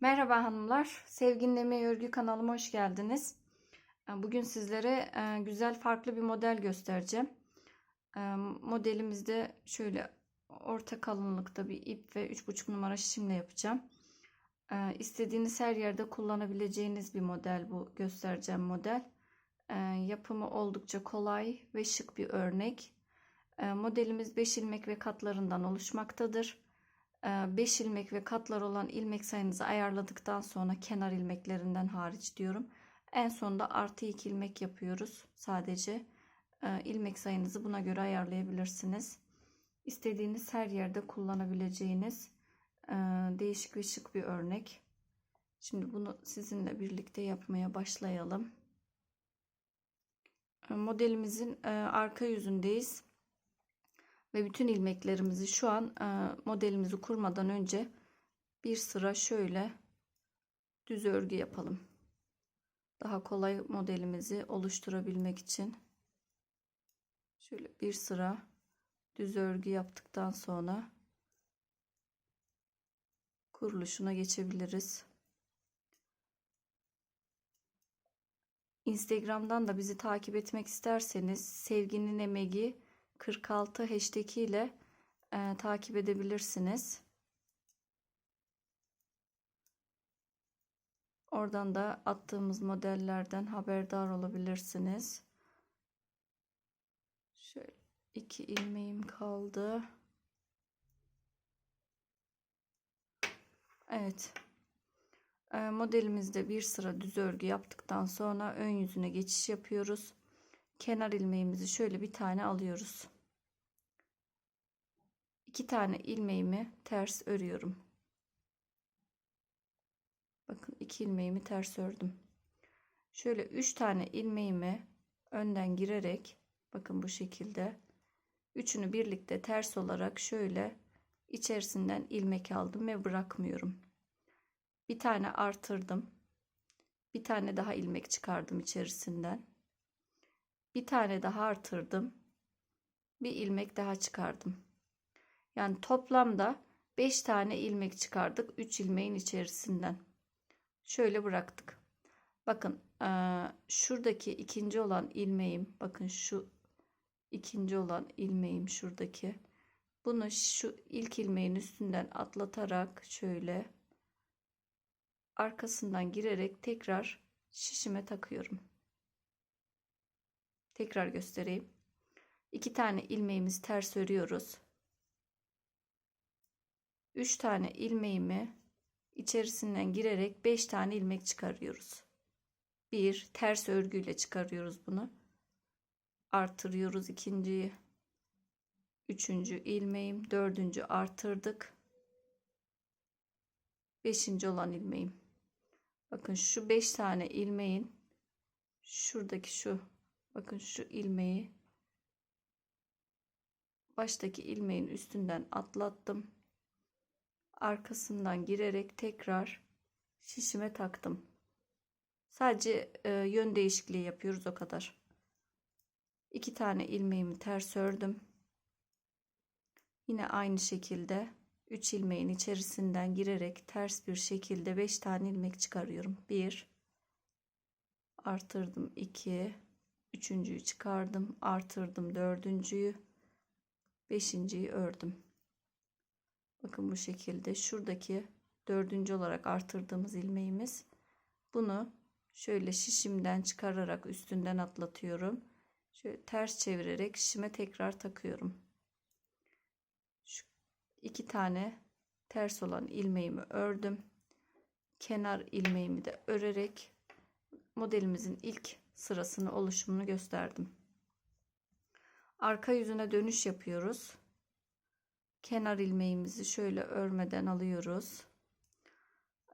Merhaba hanımlar, Sevginin Emeği Örgü kanalıma hoş geldiniz. Ee, Bugün sizlere e, güzel farklı bir model göstereceğim. Ee, Modelimizde şöyle orta kalınlıkta bir ip ve 3,5 numara şişimle yapacağım. Ee, İstediğiniz her yerde kullanabileceğiniz bir model bu göstereceğim model. Yapımı oldukça kolay ve şık bir örnek. Modelimiz 5 ilmek ve katlarından oluşmaktadır. 5 ilmek ve katlar olan ilmek sayınızı ayarladıktan sonra kenar ilmeklerinden hariç diyorum. En sonda artı 2 ilmek yapıyoruz. Sadece Ee, ilmek sayınızı buna göre ayarlayabilirsiniz. İstediğiniz her yerde kullanabileceğiniz e, değişik ve şık bir örnek. Şimdi bunu sizinle birlikte yapmaya başlayalım. Ee, modelimizin e, arka yüzündeyiz ve bütün ilmeklerimizi şu an e, modelimizi kurmadan önce bir sıra şöyle düz örgü yapalım. Daha kolay modelimizi oluşturabilmek için şöyle bir sıra düz örgü yaptıktan sonra kuruluşuna geçebiliriz. Instagram'dan da bizi takip etmek isterseniz sevginin emeği 46 hashtag ile e, takip edebilirsiniz. Oradan da attığımız modellerden haberdar olabilirsiniz. Şöyle iki ilmeğim kaldı. Evet. E, modelimizde bir sıra düz örgü yaptıktan sonra ön yüzüne geçiş yapıyoruz kenar ilmeğimizi şöyle bir tane alıyoruz. İki tane ilmeğimi ters örüyorum. Bakın iki ilmeğimi ters ördüm. Şöyle üç tane ilmeğimi önden girerek bakın bu şekilde üçünü birlikte ters olarak şöyle içerisinden ilmek aldım ve bırakmıyorum. Bir tane artırdım. Bir tane daha ilmek çıkardım içerisinden bir tane daha artırdım. Bir ilmek daha çıkardım. Yani toplamda 5 tane ilmek çıkardık 3 ilmeğin içerisinden. Şöyle bıraktık. Bakın şuradaki ikinci olan ilmeğim bakın şu ikinci olan ilmeğim şuradaki. Bunu şu ilk ilmeğin üstünden atlatarak şöyle arkasından girerek tekrar şişime takıyorum. Tekrar göstereyim. İki tane ilmeğimizi ters örüyoruz. Üç tane ilmeğimi içerisinden girerek beş tane ilmek çıkarıyoruz. Bir ters örgüyle çıkarıyoruz bunu. Artırıyoruz ikinciyi. Üçüncü ilmeğim, dördüncü artırdık. Beşinci olan ilmeğim. Bakın şu beş tane ilmeğin şuradaki şu Bakın şu ilmeği baştaki ilmeğin üstünden atlattım. Arkasından girerek tekrar şişime taktım. Sadece e, yön değişikliği yapıyoruz o kadar. İki tane ilmeğimi ters ördüm. Yine aynı şekilde 3 ilmeğin içerisinden girerek ters bir şekilde 5 tane ilmek çıkarıyorum. 1 artırdım 2 Üçüncüyü çıkardım. Artırdım dördüncüyü. Beşinciyi ördüm. Bakın bu şekilde şuradaki dördüncü olarak artırdığımız ilmeğimiz. Bunu şöyle şişimden çıkararak üstünden atlatıyorum. Şöyle ters çevirerek şişime tekrar takıyorum. Şu iki tane ters olan ilmeğimi ördüm. Kenar ilmeğimi de örerek modelimizin ilk sırasını oluşumunu gösterdim. Arka yüzüne dönüş yapıyoruz. Kenar ilmeğimizi şöyle örmeden alıyoruz.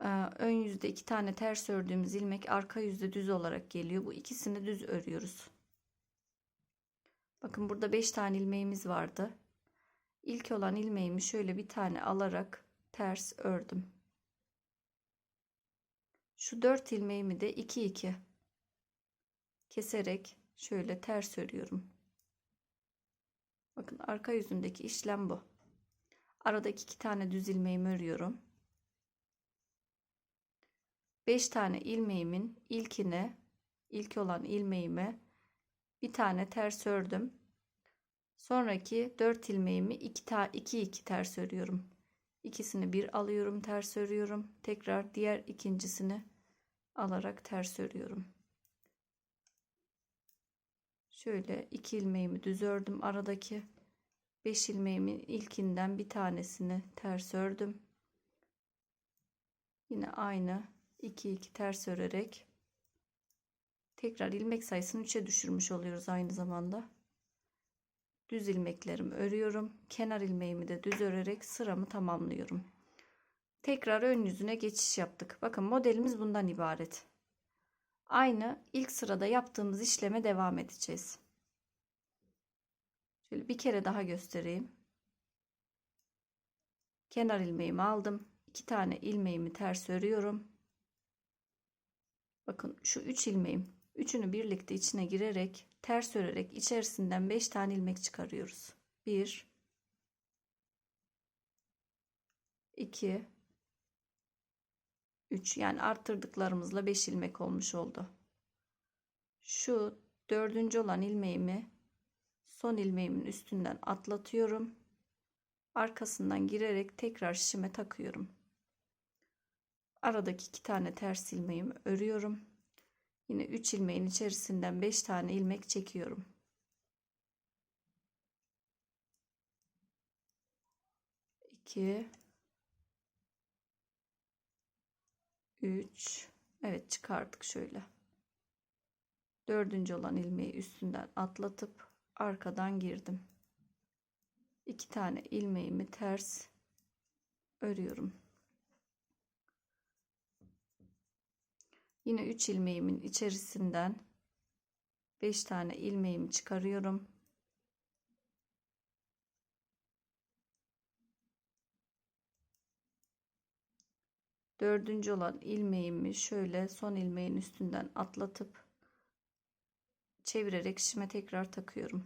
Ee, ön yüzde iki tane ters ördüğümüz ilmek arka yüzde düz olarak geliyor. Bu ikisini düz örüyoruz. Bakın burada beş tane ilmeğimiz vardı. İlk olan ilmeğimi şöyle bir tane alarak ters ördüm. Şu dört ilmeğimi de iki iki keserek şöyle ters örüyorum. Bakın arka yüzündeki işlem bu. Aradaki iki tane düz ilmeğimi örüyorum. 5 tane ilmeğimin ilkine ilk olan ilmeğime bir tane ters ördüm. Sonraki 4 ilmeğimi 2 ta 2 2 ters örüyorum. İkisini bir alıyorum, ters örüyorum. Tekrar diğer ikincisini alarak ters örüyorum. Şöyle 2 ilmeğimi düz ördüm. Aradaki 5 ilmeğimin ilkinden bir tanesini ters ördüm. Yine aynı 2 2 ters örerek tekrar ilmek sayısını 3'e düşürmüş oluyoruz aynı zamanda. Düz ilmeklerimi örüyorum. Kenar ilmeğimi de düz örerek sıramı tamamlıyorum. Tekrar ön yüzüne geçiş yaptık. Bakın modelimiz bundan ibaret. Aynı ilk sırada yaptığımız işleme devam edeceğiz. Şöyle bir kere daha göstereyim. Kenar ilmeğimi aldım. iki tane ilmeğimi ters örüyorum. Bakın şu üç ilmeğim. Üçünü birlikte içine girerek ters örerek içerisinden 5 tane ilmek çıkarıyoruz. 1 2 3 yani arttırdıklarımızla 5 ilmek olmuş oldu. Şu dördüncü olan ilmeğimi son ilmeğimin üstünden atlatıyorum. Arkasından girerek tekrar şişime takıyorum. Aradaki iki tane ters ilmeğimi örüyorum. Yine 3 ilmeğin içerisinden 5 tane ilmek çekiyorum. İki, üç, evet çıkardık şöyle. Dördüncü olan ilmeği üstünden atlatıp arkadan girdim. İki tane ilmeğimi ters örüyorum. Yine 3 ilmeğimin içerisinden 5 tane ilmeğimi çıkarıyorum. Dördüncü olan ilmeğimi şöyle son ilmeğin üstünden atlatıp çevirerek şişime tekrar takıyorum.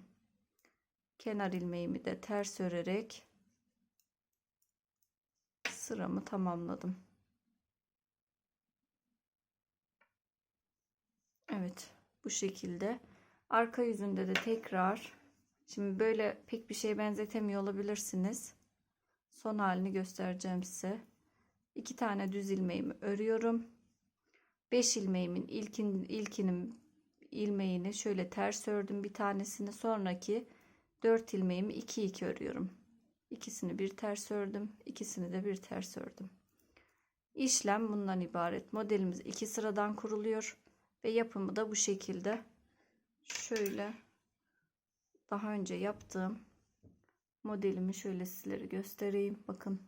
Kenar ilmeğimi de ters örerek sıramı tamamladım. Evet bu şekilde. Arka yüzünde de tekrar şimdi böyle pek bir şey benzetemiyor olabilirsiniz. Son halini göstereceğim size. İki tane düz ilmeğimi örüyorum. 5 ilmeğimin ilkin, ilkinin ilmeğini şöyle ters ördüm bir tanesini sonraki 4 ilmeğimi 2 2 örüyorum. İkisini bir ters ördüm, ikisini de bir ters ördüm. İşlem bundan ibaret. Modelimiz iki sıradan kuruluyor. Ve yapımı da bu şekilde. Şöyle daha önce yaptığım modelimi şöyle sizlere göstereyim. Bakın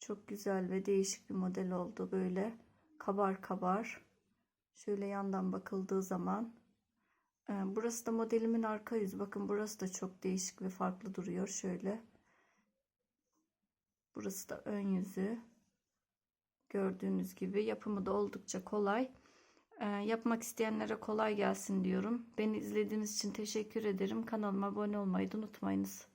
çok güzel ve değişik bir model oldu. Böyle kabar kabar. Şöyle yandan bakıldığı zaman. Ee, burası da modelimin arka yüzü. Bakın burası da çok değişik ve farklı duruyor. Şöyle. Burası da ön yüzü. Gördüğünüz gibi yapımı da oldukça kolay. Ee, yapmak isteyenlere kolay gelsin diyorum. Beni izlediğiniz için teşekkür ederim. Kanalıma abone olmayı unutmayınız.